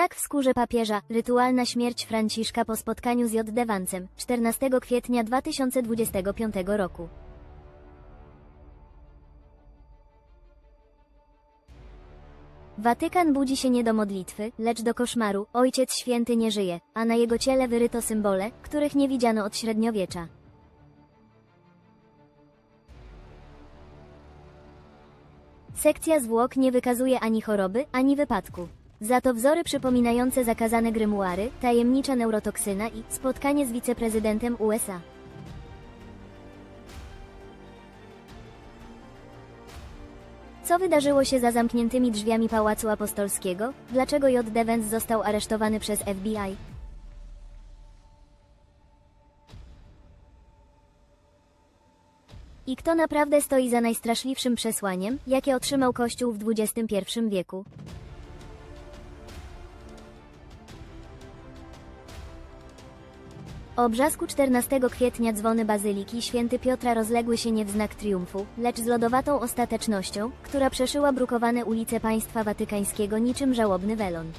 Znak w skórze papieża, rytualna śmierć Franciszka po spotkaniu z J. Dewancem, 14 kwietnia 2025 roku. Watykan budzi się nie do modlitwy, lecz do koszmaru, Ojciec Święty nie żyje, a na jego ciele wyryto symbole, których nie widziano od średniowiecza. Sekcja zwłok nie wykazuje ani choroby, ani wypadku. Za to wzory przypominające zakazane grymuary, tajemnicza neurotoksyna i spotkanie z wiceprezydentem USA. Co wydarzyło się za zamkniętymi drzwiami Pałacu Apostolskiego? Dlaczego J. Devens został aresztowany przez FBI? I kto naprawdę stoi za najstraszliwszym przesłaniem, jakie otrzymał Kościół w XXI wieku? O brzasku 14 kwietnia dzwony Bazyliki Święty Piotra rozległy się nie w znak triumfu, lecz z lodowatą ostatecznością, która przeszyła brukowane ulice państwa watykańskiego niczym żałobny welon.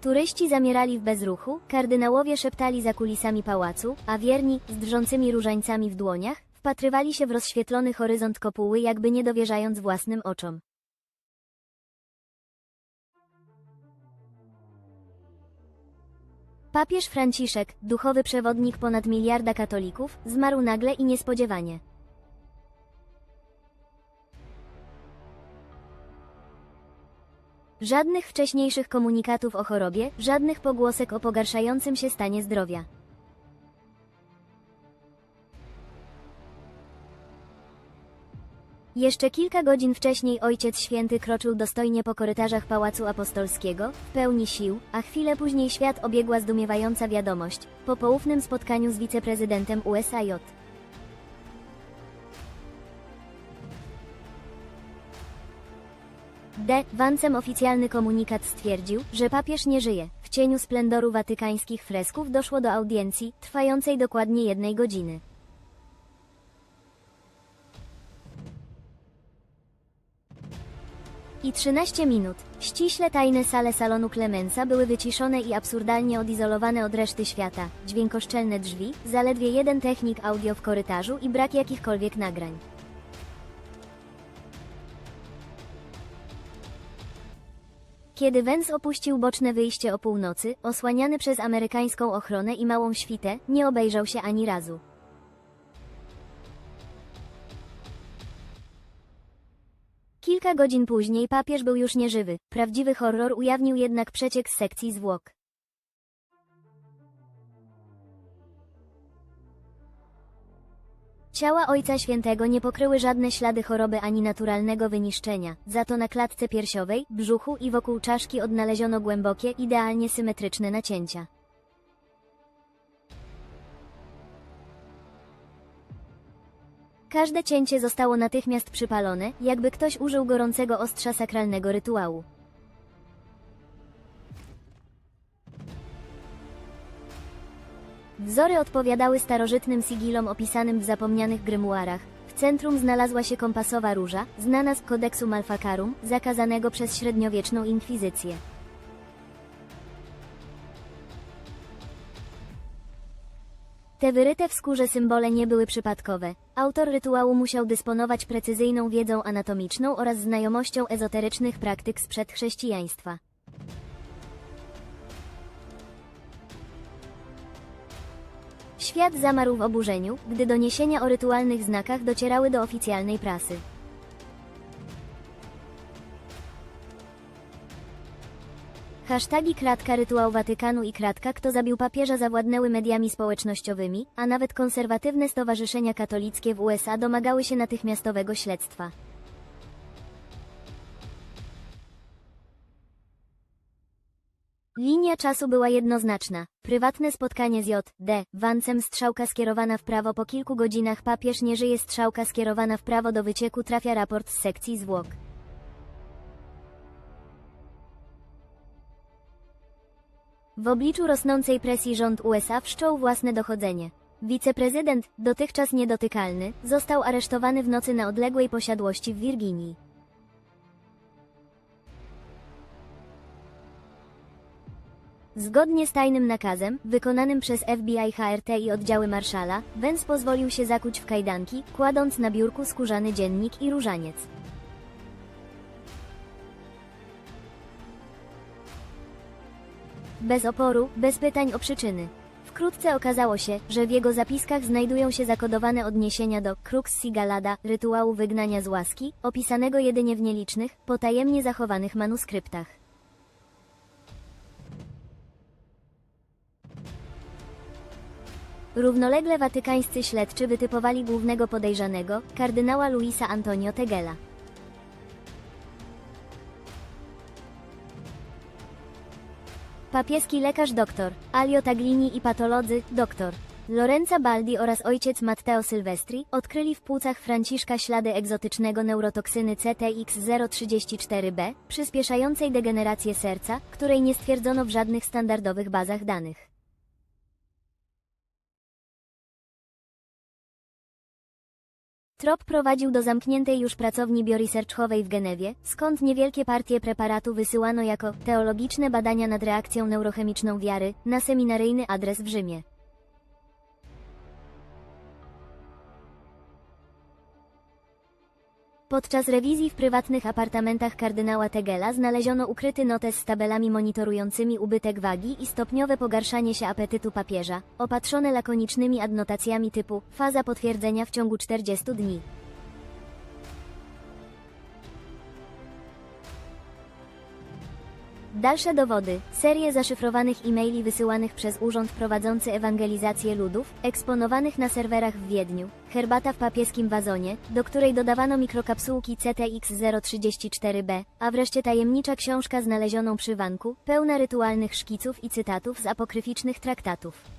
Turyści zamierali w bezruchu, kardynałowie szeptali za kulisami pałacu, a wierni, z drżącymi różańcami w dłoniach, wpatrywali się w rozświetlony horyzont kopuły jakby nie dowierzając własnym oczom. Papież Franciszek, duchowy przewodnik ponad miliarda katolików, zmarł nagle i niespodziewanie. Żadnych wcześniejszych komunikatów o chorobie, żadnych pogłosek o pogarszającym się stanie zdrowia. Jeszcze kilka godzin wcześniej Ojciec Święty kroczył dostojnie po korytarzach Pałacu Apostolskiego, w pełni sił, a chwilę później świat obiegła zdumiewająca wiadomość, po poufnym spotkaniu z wiceprezydentem USA J. D. Wancem oficjalny komunikat stwierdził, że papież nie żyje. W cieniu splendoru watykańskich fresków doszło do audiencji, trwającej dokładnie jednej godziny. I 13 minut. Ściśle tajne sale salonu Clemensa były wyciszone i absurdalnie odizolowane od reszty świata. Dźwiękoszczelne drzwi, zaledwie jeden technik audio w korytarzu i brak jakichkolwiek nagrań. Kiedy Vance opuścił boczne wyjście o północy, osłaniany przez amerykańską ochronę i małą świtę, nie obejrzał się ani razu. Kilka godzin później papież był już nieżywy. Prawdziwy horror ujawnił jednak przeciek z sekcji zwłok. Ciała Ojca Świętego nie pokryły żadne ślady choroby ani naturalnego wyniszczenia, za to na klatce piersiowej, brzuchu i wokół czaszki odnaleziono głębokie, idealnie symetryczne nacięcia. Każde cięcie zostało natychmiast przypalone, jakby ktoś użył gorącego ostrza sakralnego rytuału. Wzory odpowiadały starożytnym sigilom opisanym w zapomnianych grymuarach. W centrum znalazła się kompasowa róża, znana z kodeksu Malfacarum, zakazanego przez średniowieczną inkwizycję. Te wyryte w skórze symbole nie były przypadkowe. Autor rytuału musiał dysponować precyzyjną wiedzą anatomiczną oraz znajomością ezoterycznych praktyk sprzed chrześcijaństwa. Świat zamarł w oburzeniu, gdy doniesienia o rytualnych znakach docierały do oficjalnej prasy. Hasztagi kratka rytuał Watykanu i kratka kto zabił papieża zawładnęły mediami społecznościowymi, a nawet konserwatywne stowarzyszenia katolickie w USA domagały się natychmiastowego śledztwa. Linia czasu była jednoznaczna. Prywatne spotkanie z J. D. Wancem strzałka skierowana w prawo po kilku godzinach papież nie żyje strzałka skierowana w prawo do wycieku trafia raport z sekcji zwłok. W obliczu rosnącej presji rząd USA wszczął własne dochodzenie. Wiceprezydent, dotychczas niedotykalny, został aresztowany w nocy na odległej posiadłości w Virginii. Zgodnie z tajnym nakazem, wykonanym przez FBI HRT i oddziały Marszala, Vance pozwolił się zakuć w kajdanki, kładąc na biurku skórzany dziennik i różaniec. Bez oporu, bez pytań o przyczyny. Wkrótce okazało się, że w jego zapiskach znajdują się zakodowane odniesienia do Crux Sigalada, rytuału wygnania z łaski, opisanego jedynie w nielicznych, potajemnie zachowanych manuskryptach. Równolegle watykańscy śledczy wytypowali głównego podejrzanego, kardynała Luisa Antonio Tegela. Papieski lekarz dr Alio Taglini i patolodzy dr Lorenza Baldi oraz ojciec Matteo Silvestri odkryli w płucach Franciszka ślady egzotycznego neurotoksyny CTX-034b, przyspieszającej degenerację serca, której nie stwierdzono w żadnych standardowych bazach danych. Trop prowadził do zamkniętej już pracowni bioresearchowej w Genewie, skąd niewielkie partie preparatu wysyłano jako teologiczne badania nad reakcją neurochemiczną wiary na seminaryjny adres w Rzymie. Podczas rewizji w prywatnych apartamentach kardynała Tegela znaleziono ukryty notes z tabelami monitorującymi ubytek wagi i stopniowe pogarszanie się apetytu papieża, opatrzone lakonicznymi adnotacjami typu faza potwierdzenia w ciągu 40 dni. Dalsze dowody, serie zaszyfrowanych e-maili wysyłanych przez urząd prowadzący ewangelizację ludów, eksponowanych na serwerach w Wiedniu, herbata w papieskim wazonie, do której dodawano mikrokapsułki CTX-034b, a wreszcie tajemnicza książka znalezioną przy wanku, pełna rytualnych szkiców i cytatów z apokryficznych traktatów.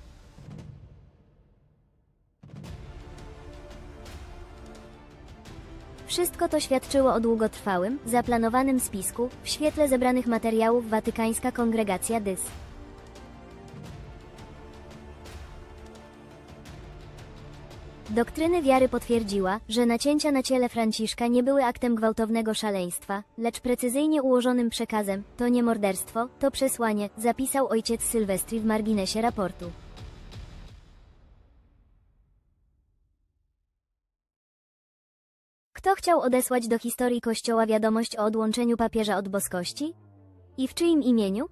Wszystko to świadczyło o długotrwałym, zaplanowanym spisku, w świetle zebranych materiałów Watykańska Kongregacja DYS. Doktryny wiary potwierdziła, że nacięcia na ciele Franciszka nie były aktem gwałtownego szaleństwa, lecz precyzyjnie ułożonym przekazem, to nie morderstwo, to przesłanie, zapisał ojciec Sylwestri w marginesie raportu. Kto chciał odesłać do historii Kościoła wiadomość o odłączeniu papieża od boskości? I w czyim imieniu?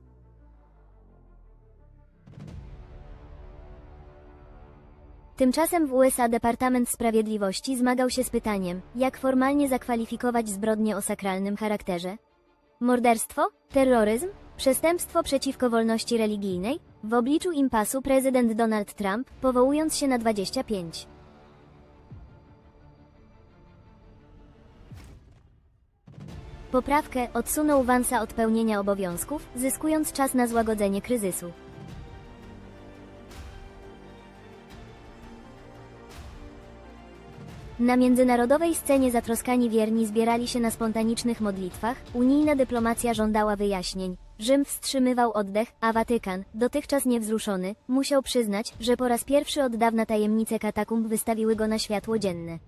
Tymczasem w USA Departament Sprawiedliwości zmagał się z pytaniem, jak formalnie zakwalifikować zbrodnię o sakralnym charakterze? Morderstwo? Terroryzm? Przestępstwo przeciwko wolności religijnej? W obliczu impasu prezydent Donald Trump, powołując się na 25. Poprawkę odsunął Vansa od pełnienia obowiązków, zyskując czas na złagodzenie kryzysu. Na międzynarodowej scenie zatroskani wierni zbierali się na spontanicznych modlitwach, unijna dyplomacja żądała wyjaśnień. Rzym wstrzymywał oddech, a Watykan, dotychczas niewzruszony, musiał przyznać, że po raz pierwszy od dawna tajemnice katakumb wystawiły go na światło dzienne.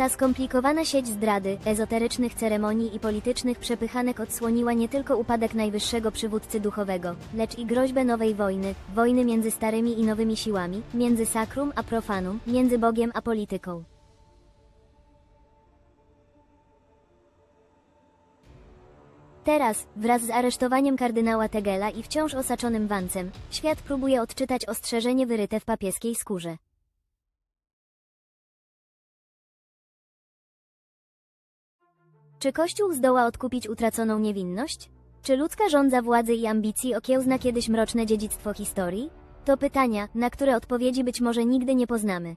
Ta skomplikowana sieć zdrady, ezoterycznych ceremonii i politycznych przepychanek odsłoniła nie tylko upadek najwyższego przywódcy duchowego, lecz i groźbę nowej wojny, wojny między starymi i nowymi siłami, między sakrum a profanum, między Bogiem a polityką. Teraz, wraz z aresztowaniem kardynała Tegela i wciąż osaczonym wancem, świat próbuje odczytać ostrzeżenie wyryte w papieskiej skórze. Czy Kościół zdoła odkupić utraconą niewinność? Czy ludzka żądza władzy i ambicji okiełzna kiedyś mroczne dziedzictwo historii? To pytania, na które odpowiedzi być może nigdy nie poznamy.